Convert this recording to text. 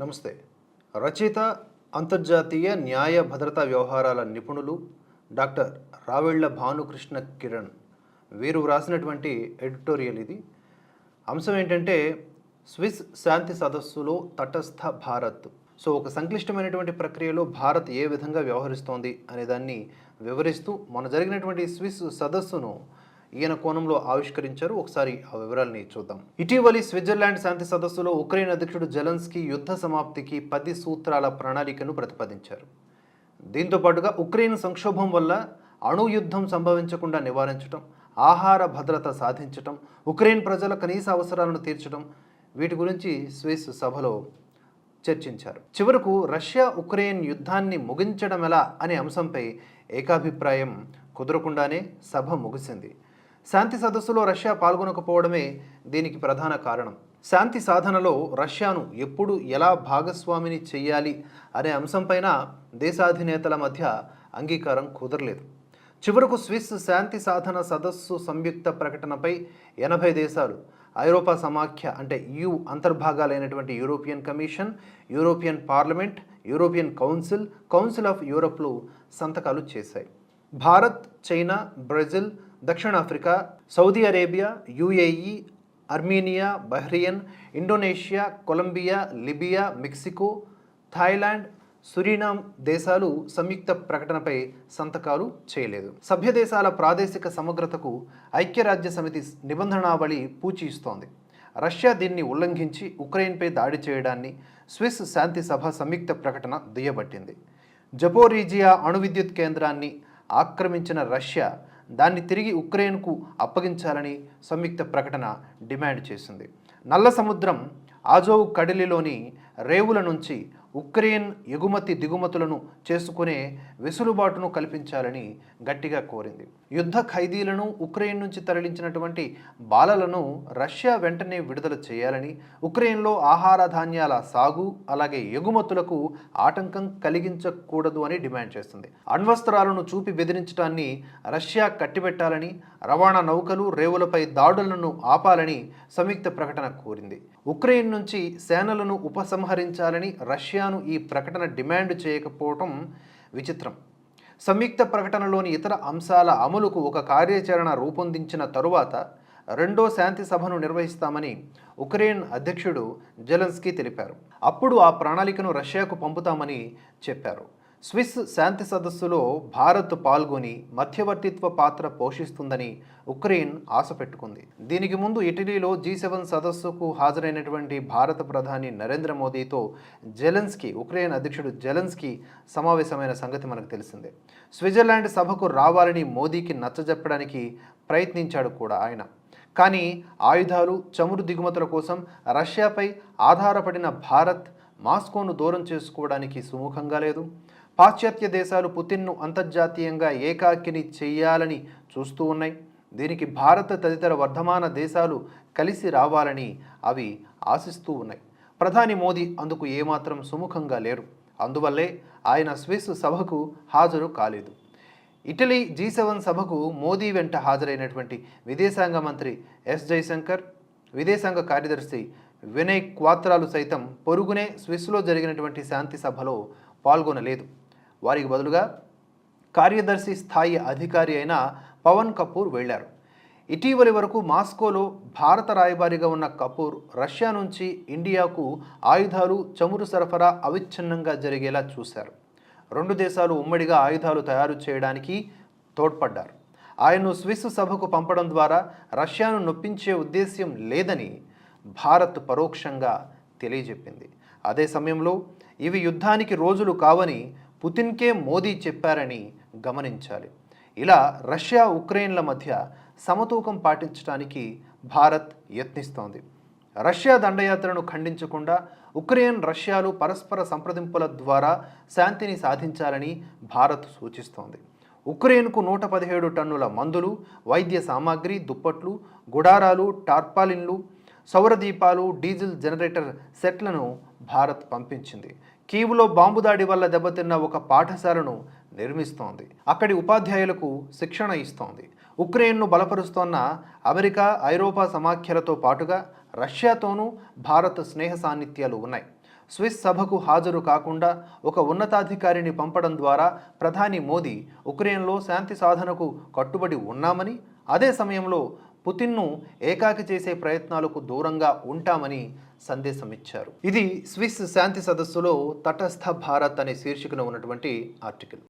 నమస్తే. రచయిత అంతర్జాతీయ న్యాయ భద్రతా వ్యవహారాల నిపుణులు డాక్టర్ రావెళ్ళ భానుకృష్ణ కిరణ్ వీరు వ్రాసినటువంటి ఎడిటోరియల్ ఇది. అంశం ఏంటంటే స్విస్ శాంతి సదస్సులో తటస్థ భారత్. సో ఒక సంక్లిష్టమైనటువంటి ప్రక్రియలో భారత్ ఏ విధంగా వ్యవహరిస్తోంది అనేదాన్ని వివరిస్తూ మొన్న జరిగినటువంటి స్విస్ సదస్సును ఈయన కోణంలో ఆవిష్కరించారు. ఒకసారి ఆ వివరాలని చూద్దాం. ఇటీవలి స్విట్జర్లాండ్ శాంతి సదస్సులో ఉక్రెయిన్ అధ్యక్షుడు జెలెన్స్కీ యుద్ధ సమాప్తికి పది సూత్రాల ప్రణాళికను ప్రతిపాదించారు. దీంతో పాటుగా ఉక్రెయిన్ సంక్షోభం వల్ల అణు యుద్ధం సంభవించకుండా నివారించడం ఆహార భద్రత సాధించటం ఉక్రెయిన్ ప్రజల కనీస అవసరాలను తీర్చడం వీటి గురించి స్విస్ సభలో చర్చించారు. చివరకు రష్యా ఉక్రెయిన్ యుద్ధాన్ని ముగించడం ఎలా అనే అంశంపై ఏకాభిప్రాయం కుదరకుండానే సభ ముగిసింది. శాంతి సదస్సులో రష్యా పాల్గొనకపోవడమే దీనికి ప్రధాన కారణం. శాంతి సాధనలో రష్యాను ఎప్పుడు ఎలా భాగస్వామిని చేయాలి అనే అంశంపైన దేశాధినేతల మధ్య అంగీకారం కుదరలేదు. చివరకు స్విస్ శాంతి సాధన సదస్సు సంయుక్త ప్రకటనపై ఎనభై దేశాలు ఐరోపా సమాఖ్య అంటే you అంతర్భాగాలైనటువంటి European Commission European Parliament European Council Council of యూరప్లు సంతకాలు చేశాయి. భారత్ చైనా బ్రెజిల్ దక్షిణాఫ్రికా Saudi Arabia UAE Armenia Bahrain Indonesia Colombia Libya Mexico Thailand Suriname దేశాలు సంయుక్త ప్రకటనపై సంతకాలు చేయలేదు. సభ్య దేశాల ప్రాదేశిక సమగ్రతకు ఐక్యరాజ్య సమితి నిబంధనావళి పూచి ఇస్తోంది రష్యా దీన్ని ఉల్లంఘించి ఉక్రెయిన్పై దాడి చేయడాన్ని స్విస్ శాంతి సభ సంయుక్త ప్రకటన దుయ్యబట్టింది. జపోరీజియా అణు విద్యుత్ కేంద్రాన్ని ఆక్రమించిన రష్యా దాన్ని తిరిగి ఉక్రెయిన్కు అప్పగించాలని సంయుక్త ప్రకటన డిమాండ్ చేసింది. నల్ల సముద్రం ఆజోవ్ కడలిలోని రేవుల నుంచి ఉక్రెయిన్ ఎగుమతి దిగుమతులను చేసుకునే వెసులుబాటును కల్పించాలని గట్టిగా కోరింది. యుద్ధ ఖైదీలను ఉక్రెయిన్ నుంచి తరలించినటువంటి బాలలను రష్యా వెంటనే విడుదల చేయాలని ఉక్రెయిన్లో ఆహార ధాన్యాల సాగు అలాగే ఎగుమతులకు ఆటంకం కలిగించకూడదు అని డిమాండ్ చేస్తుంది. అణ్వస్త్రాలను చూపి బెదిరించడాన్ని రష్యా కట్టిబెట్టాలని రవాణా నౌకలు రేవులపై దాడులను ఆపాలని సంయుక్త ప్రకటన కోరింది. ఉక్రెయిన్ నుంచి సేనలను ఉపసంహరించాలని రష్యాను ఈ ప్రకటన డిమాండ్ చేయకపోవటం విచిత్రం. సంయుక్త ప్రకటనలోని ఇతర అంశాల అమలుకు ఒక కార్యాచరణ రూపొందించిన తరువాత రెండో శాంతి సభను నిర్వహిస్తామని ఉక్రెయిన్ అధ్యక్షుడు జెలెన్స్కీ తెలిపారు. అప్పుడు ఆ ప్రణాళికను రష్యాకు పంపుతామని చెప్పారు. స్విస్ శాంతి సదస్సులో భారత్ పాల్గొని మధ్యవర్తిత్వ పాత్ర పోషిస్తుందని ఉక్రెయిన్ ఆశ పెట్టుకుంది. దీనికి ముందు ఇటలీలో జీ సెవెన్ సదస్సుకు హాజరైనటువంటి భారత ప్రధాని నరేంద్ర మోదీతో జెలెన్స్కీ ఉక్రెయిన్ అధ్యక్షుడు జెలెన్స్కీ సమావేశమైన సంగతి మనకు తెలిసిందే. స్విట్జర్లాండ్ సభకు రావాలని మోదీకి నచ్చజెప్పడానికి ప్రయత్నించాడు కూడా ఆయన. కానీ ఆయుధాలు చమురు దిగుమతుల కోసం రష్యాపై ఆధారపడిన భారత్ మాస్కోను దూరం చేసుకోవడానికి సుముఖంగా లేదు. పాశ్చాత్య దేశాలు పుతిన్ను అంతర్జాతీయంగా ఏకాకిని చేయాలని చూస్తూ ఉన్నాయి. దీనికి భారత తదితర వర్ధమాన దేశాలు కలిసి రావాలని అవి ఆశిస్తూ ఉన్నాయి. ప్రధాని మోదీ అందుకు ఏమాత్రం సుముఖంగా లేరు. అందువల్లే ఆయన స్విస్ సభకు హాజరు కాలేదు. ఇటలీ జీ సెవెన్ సభకు మోదీ వెంట హాజరైనటువంటి విదేశాంగ మంత్రి ఎస్ జైశంకర్ విదేశాంగ కార్యదర్శి వినయ్ క్వాత్రాలు సైతం పొరుగునే స్విస్లో జరిగినటువంటి శాంతి సభలో పాల్గొనలేదు. వారికి బదులుగా కార్యదర్శి స్థాయి అధికారి అయిన పవన్ కపూర్ వెళ్ళారు ఇటీవలి వరకు మాస్కోలో భారత రాయబారిగా ఉన్న కపూర్ రష్యా నుంచి ఇండియాకు ఆయుధాలు చమురు సరఫరా అవిచ్ఛిన్నంగా జరిగేలా చూశారు. రెండు దేశాలు ఉమ్మడిగా ఆయుధాలు తయారు చేయడానికి తోడ్పడ్డారు. ఆయన్ను స్విస్ సభకు పంపడం ద్వారా రష్యాను నొప్పించే ఉద్దేశ్యం లేదని భారత్ పరోక్షంగా తెలియజెప్పింది. అదే సమయంలో ఇవి యుద్ధానికి రోజులు కావని పుతిన్కే మోదీ చెప్పారని గమనించాలి. ఇలా రష్యా ఉక్రెయిన్ల మధ్య సమతూకం పాటించడానికి భారత్ యత్నిస్తోంది. రష్యా దండయాత్రను ఖండించకుండా ఉక్రెయిన్ రష్యాలు పరస్పర సంప్రదింపుల ద్వారా శాంతిని సాధించాలని భారత్ సూచిస్తోంది. ఉక్రెయిన్కు నూట పదిహేడు టన్నుల మందులు వైద్య సామాగ్రి దుప్పట్లు గుడారాలు టార్పాలిన్లు సౌర దీపాలు డీజిల్ జనరేటర్ సెట్లను భారత్ పంపించింది. కీవులో బాంబు దాడి వల్ల దెబ్బతిన్న ఒక పాఠశాలను నిర్మిస్తోంది. అక్కడి ఉపాధ్యాయులకు శిక్షణ ఇస్తోంది. ఉక్రెయిన్ను బలపరుస్తోన్న అమెరికా ఐరోపా సమాఖ్యలతో పాటుగా రష్యాతోనూ భారత్ స్నేహ సాన్నిధ్యాలు ఉన్నాయి. స్విస్ సభకు హాజరు కాకుండా ఒక ఉన్నతాధికారిని పంపడం ద్వారా ప్రధాని మోదీ ఉక్రెయిన్లో శాంతి సాధనకు కట్టుబడి ఉన్నామని అదే సమయంలో పుతిన్ను ఏకాకి చేసే ప్రయత్నాలకు దూరంగా ఉంటామని సందేశం ఇచ్చారు. ఇది స్విస్ శాంతి సదస్సులో తటస్థ భారత్ అనే శీర్షికన ఉన్నటువంటి ఆర్టికల్.